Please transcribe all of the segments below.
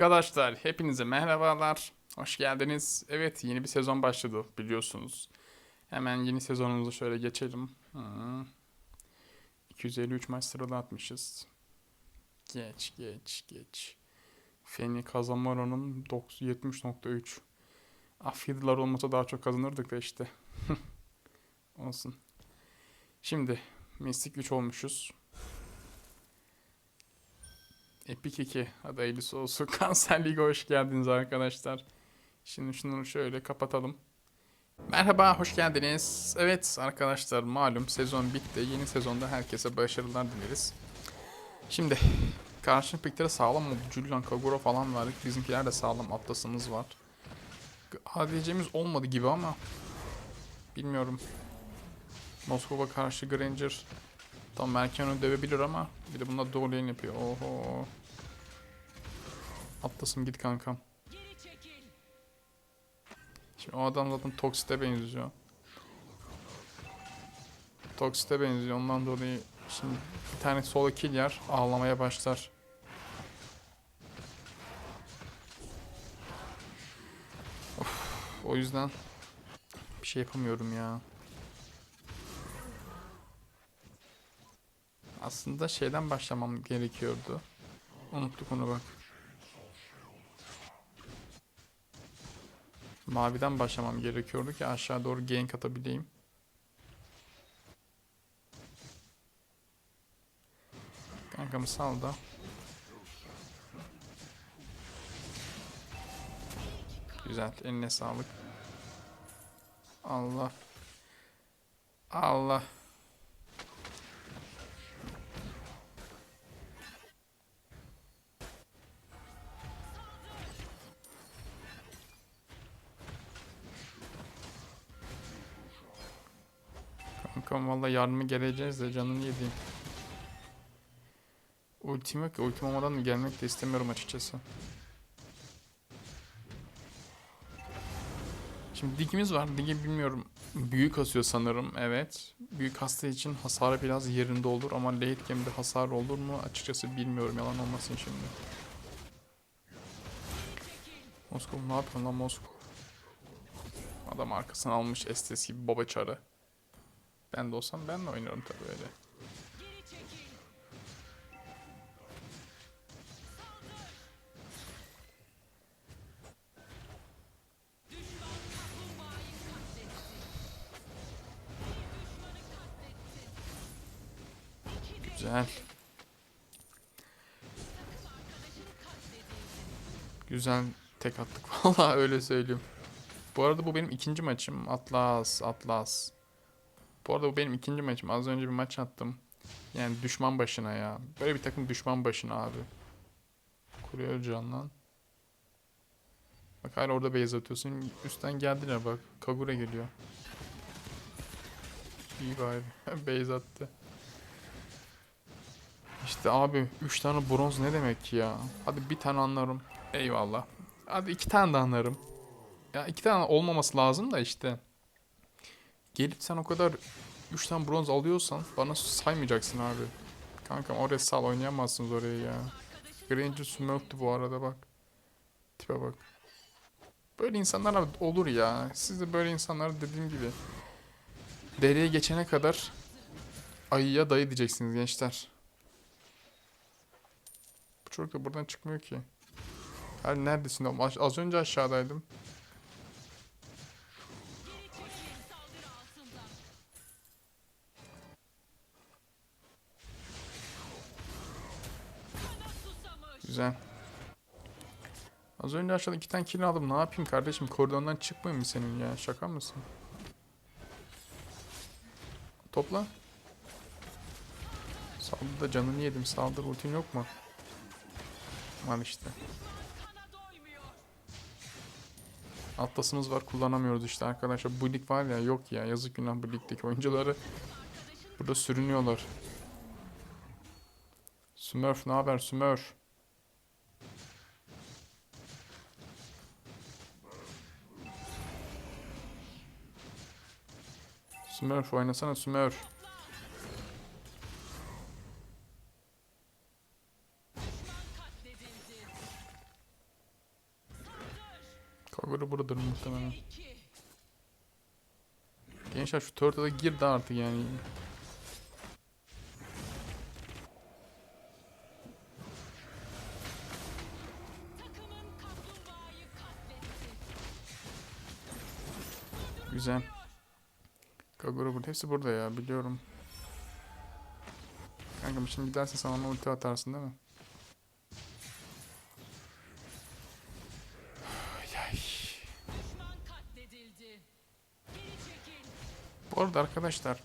Arkadaşlar hepinize merhabalar. Hoş geldiniz. Evet yeni bir sezon başladı biliyorsunuz. Hemen yeni sezonumuza şöyle geçelim. Hı. 253 maç sırada atmışız. Geç geç geç. Feni Kazamaro'nun 70.3. Afiyetler olmasa daha çok kazanırdık da işte. Olsun. Şimdi Mystic 3 olmuşuz. Epic 2. Hadi hayırlısı olsun. Kanser Ligi hoş geldiniz arkadaşlar. Şimdi şunu şöyle kapatalım. Merhaba, hoş geldiniz. Evet arkadaşlar malum sezon bitti. Yeni sezonda herkese başarılar dileriz. Şimdi karşı piklere sağlam oldu. Julian Kagura falan verdik. Bizimkiler de sağlam atlasımız var. ADC'miz olmadı gibi ama bilmiyorum. Moskova karşı Granger tam Mercan'ı dövebilir ama bir de bunlar doğru yapıyor. Oho. Atlasım git kankam. Şimdi o adam zaten Toxic'e benziyor. Toxic'e benziyor. Ondan dolayı şimdi bir tane solo kill yer ağlamaya başlar. Of, o yüzden bir şey yapamıyorum ya. Aslında şeyden başlamam gerekiyordu. Unuttuk onu bak. Maviden başlamam gerekiyordu ki aşağı doğru gank atabileyim. Kankamı sal da. Güzel. Eline sağlık. Allah. Allah. Kankam valla yardıma geleceğiz de canını yediğim. Ultim yok ki ultim olmadan gelmek de istemiyorum açıkçası. Şimdi digimiz var. Digi bilmiyorum. Büyük asıyor sanırım. Evet. Büyük hasta için hasarı biraz yerinde olur ama late game'de hasar olur mu? Açıkçası bilmiyorum. Yalan olmasın şimdi. Moskov ne yapıyorsun lan Moskov? Adam arkasını almış Estes gibi baba çarı. Ben de olsam ben de oynarım tabii öyle. Güzel. Güzel tek attık vallahi öyle söyleyeyim. Bu arada bu benim ikinci maçım. Atlas, Atlas. Bu arada bu benim ikinci maçım. Az önce bir maç attım. Yani düşman başına ya. Böyle bir takım düşman başına abi. Kuruyor can lan. Bak hala orada base atıyorsun. Üstten geldiler bak. Kagura geliyor. İyi bari. base attı. İşte abi 3 tane bronz ne demek ya? Hadi bir tane anlarım. Eyvallah. Hadi iki tane de anlarım. Ya iki tane olmaması lazım da işte. Gelip sen o kadar 3 tane bronz alıyorsan bana saymayacaksın abi. Kankam oraya sal oynayamazsınız oraya ya. Granger Smurf'tü bu arada bak. Tipe bak. Böyle insanlar olur ya. Siz de böyle insanlar dediğim gibi. Dereye geçene kadar ayıya dayı diyeceksiniz gençler. Bu çocuk da buradan çıkmıyor ki. Her neredesin Az önce aşağıdaydım. Güzel. Az önce aşağıda iki tane kill aldım. Ne yapayım kardeşim? Koridordan çıkmıyor mu senin ya? Şaka mısın? Topla. Saldır da canını yedim. Saldır ultin yok mu? Var işte. Atlasımız var kullanamıyoruz işte arkadaşlar. Bu lig var ya yok ya yazık günah bu ligdeki oyuncuları. Burada sürünüyorlar. Smurf ne haber Smurf? Smurf oynasana Smurf. Kagura buradadır muhtemelen. Gençler şu turtle'a gir de artık yani. Güzel. Kagura burada. Hepsi burada ya biliyorum. Kanka şimdi gidersen sen ona ulti atarsın değil mi? Bu arada arkadaşlar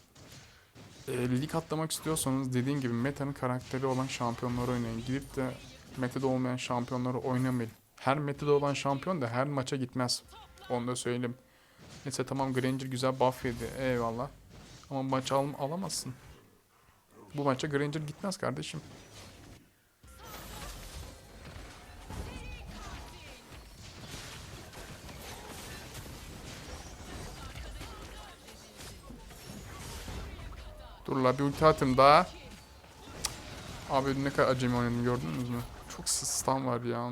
e, lig atlamak istiyorsanız dediğim gibi metanın karakteri olan şampiyonları oynayın. Gidip de metada olmayan şampiyonları oynamayın. Her metada olan şampiyon da her maça gitmez. Onu da söyleyeyim. Neyse tamam Granger güzel buff yedi. Eyvallah. Ama maç al alamazsın. Bu maça Granger gitmez kardeşim. Dur la bir ulti atayım daha. Abi ne kadar acemi oynadım gördünüz mü? Çok stun var ya.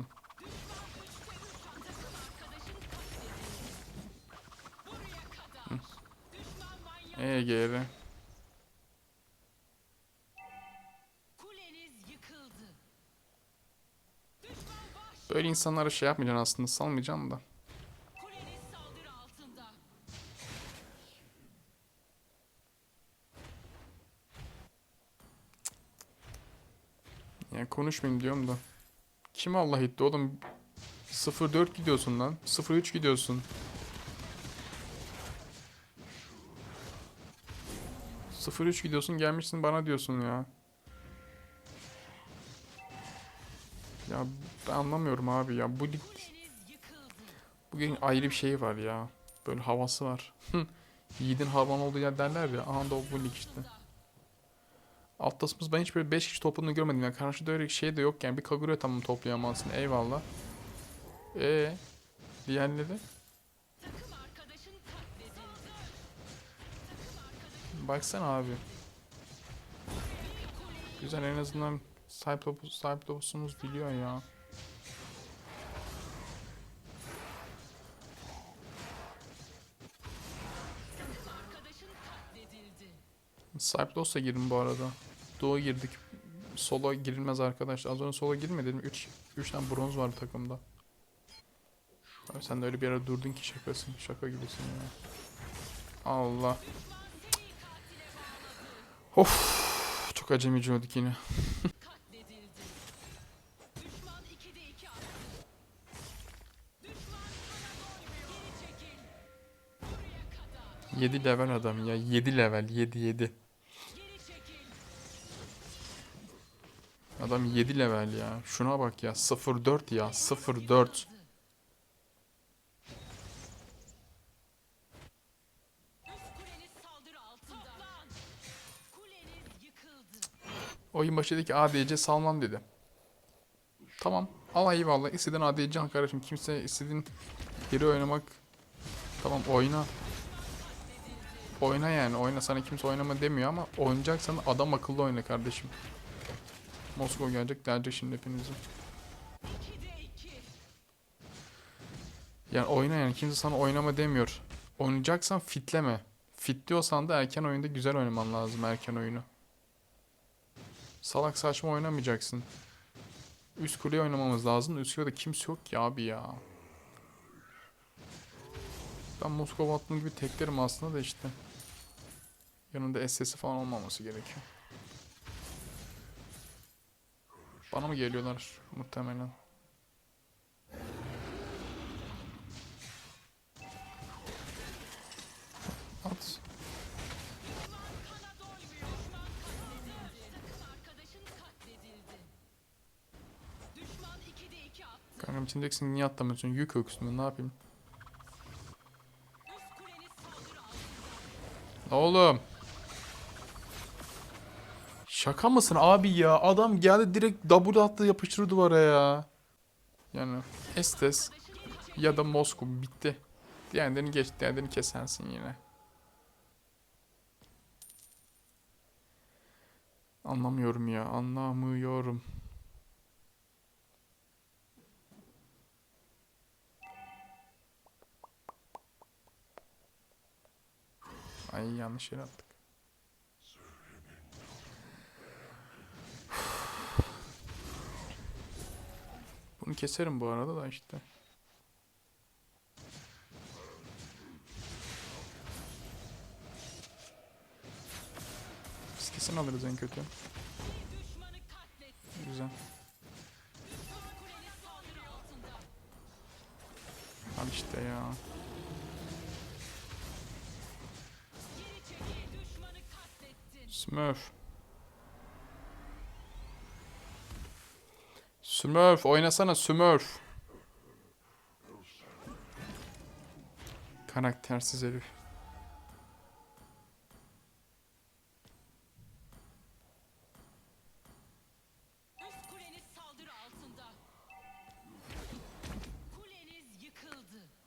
Ee geri. Böyle insanlara şey yapmayacaksın aslında salmayacaksın da. Yani konuşmayayım diyorum da. Kim Allah etti oğlum? 0-4 gidiyorsun lan. 0-3 gidiyorsun. 0-3 gidiyorsun gelmişsin bana diyorsun ya. Ya ben anlamıyorum abi ya. Bu lig bugün ayrı bir şey var ya. Böyle havası var. Yiğidin havan olduğu yer derler ya. Aha da bu lig işte. Alt tasımız ben hiç böyle 5 kişi topladığını görmedim. Yani karşıda öyle şey de yok yani. Bir Kagura tamam toplayamazsın. Eyvallah. Ee, diğerleri? Baksana abi. Güzel en azından sahip topusumuz biliyor ya. Olsa girin bu arada. Doğu girdik. Solo girilmez arkadaş. Az önce solo girmedim. 3 3 tane bronz var takımda. Abi sen de öyle bir ara durdun ki şakasın. Şaka gibisin ya. Allah. Of. Çok acemici olduk yine. Katledildi. Düşman 2'de 2 attı. Düşman sana doymuyor. Geri çekil. Buraya kadar. 7 level adam ya. 7 level. 7 7. Geri çekil. Adam 7 level ya. Şuna bak ya. 04 ya. 04. Oyun başındaki ADC Salman dedi. Tamam. Al eyvallah. İstediğin ADC al kardeşim. Kimse istediğin geri oynamak. Tamam oyna. Oyna yani. Oyna. Sana kimse oynama demiyor ama oynayacaksan adam akıllı oyna kardeşim. Moskova gelecek gelecek şimdi hepinizi. 2'de 2. Yani oyna yani. Kimse sana oynama demiyor. Oynayacaksan fitleme. Fitliyorsan da erken oyunda güzel oynaman lazım erken oyunu. Salak saçma oynamayacaksın. Üst kuleye oynamamız lazım. Üst kulede kimse yok ki abi ya. Ben Moskova attığım gibi teklerim aslında da işte. Yanında SS'i falan olmaması gerekiyor. Bana mı geliyorlar muhtemelen? Kankam içindeksin niye atlamıyorsun? Yük öksünü ne yapayım? Oğlum. Şaka mısın abi ya? Adam geldi direkt double attı yapıştırdı duvara ya. Yani Estes ya da Moskov bitti. Diğerlerini geç, diğerlerini kesersin yine. Anlamıyorum ya, anlamıyorum. Ay yanlış yere attık. Bunu keserim bu arada da işte. Biz kesin alırız en kötü. Güzel. Al işte ya. Smurf. Smurf oynasana Smurf. Karaktersiz herif.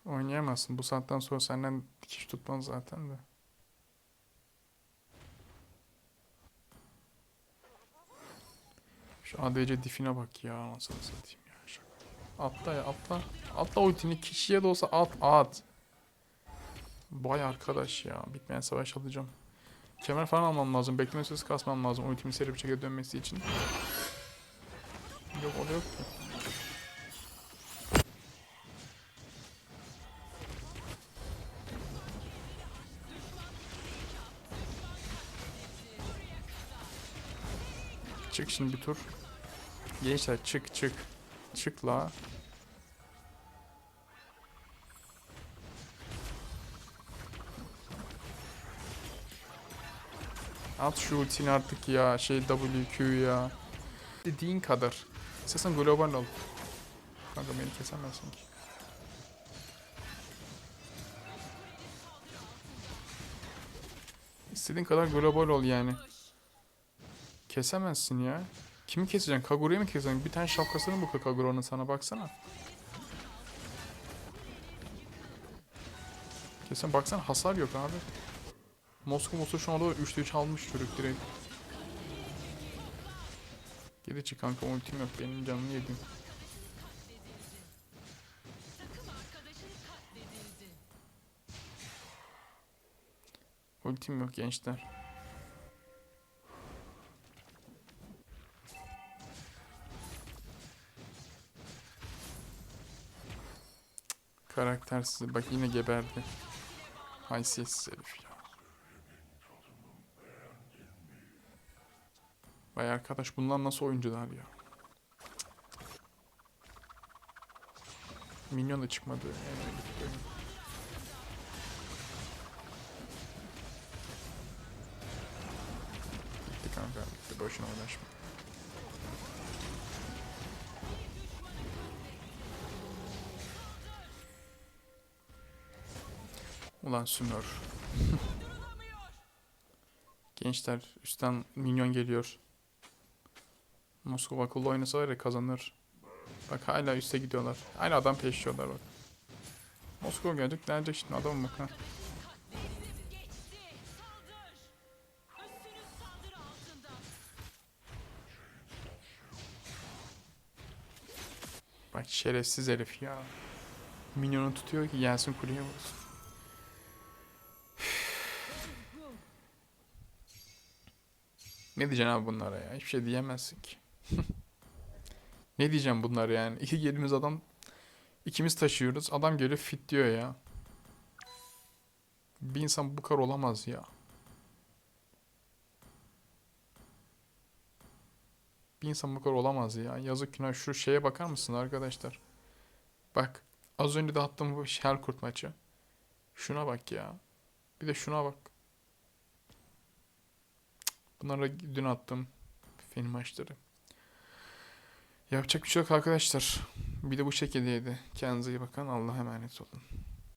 Oynayamazsın. Bu saatten sonra senden dikiş tutmaz zaten de. Şu ADC difine bak ya. Anasını satayım ya. Şaka. Atla ya atla. Atla ultini kişiye de olsa at at. Vay arkadaş ya. Bitmeyen savaş alacağım. Kemer falan almam lazım. Bekleme süresi kasmam lazım. Ultimin seri bir şekilde dönmesi için. Yok o da yok ki. Çık şimdi bir tur. Gençler çık çık. Çık la. At şu ultini artık ya. Şey WQ ya. Dediğin kadar. İstersen global ol. Kanka beni kesemezsin ki. İstediğin kadar global ol yani. Kesemezsin ya. Kimi keseceksin? Kaguru'yu mu keseceksin? Bir tane şapkasını bu Kaguru'nun sana baksana. Kesin baksana hasar yok abi. Moskova Moskova şu anda 3'te 3 almış çocuk direkt. Geri çık kanka ultim yok benim canımı katledildi. Ultim yok gençler. Karaktersiz. Bak yine geberdi. Haysiyetsiz herif ya. Vay arkadaş bunlar nasıl oyuncular ya. Minyon da çıkmadı. Yani. Gitti kanka gitti boşuna uğraşma. Ulan Smurf. Gençler üstten minyon geliyor. Moskova akıllı oynasa var ya kazanır. Bak hala üste gidiyorlar. Hala adam peşliyorlar bak. Moskova gelecek gelecek şimdi adamım bak ha. Bak şerefsiz herif ya. Minyonu tutuyor ki gelsin kuleye vursun. Ne diyeceksin abi bunlara ya? Hiçbir şey diyemezsin ki. ne diyeceğim bunlara yani? İki gelimiz adam ikimiz taşıyoruz. Adam geliyor fit diyor ya. Bir insan bu kadar olamaz ya. Bir insan bu kadar olamaz ya. Yazık günah şu şeye bakar mısın arkadaşlar? Bak az önce de attığım bu Sherkurt maçı. Şuna bak ya. Bir de şuna bak. Cık, Bunları dün attım. Film maçları. Yapacak bir şey yok arkadaşlar. Bir de bu şekildeydi. Kendinize iyi bakın. Allah'a emanet olun.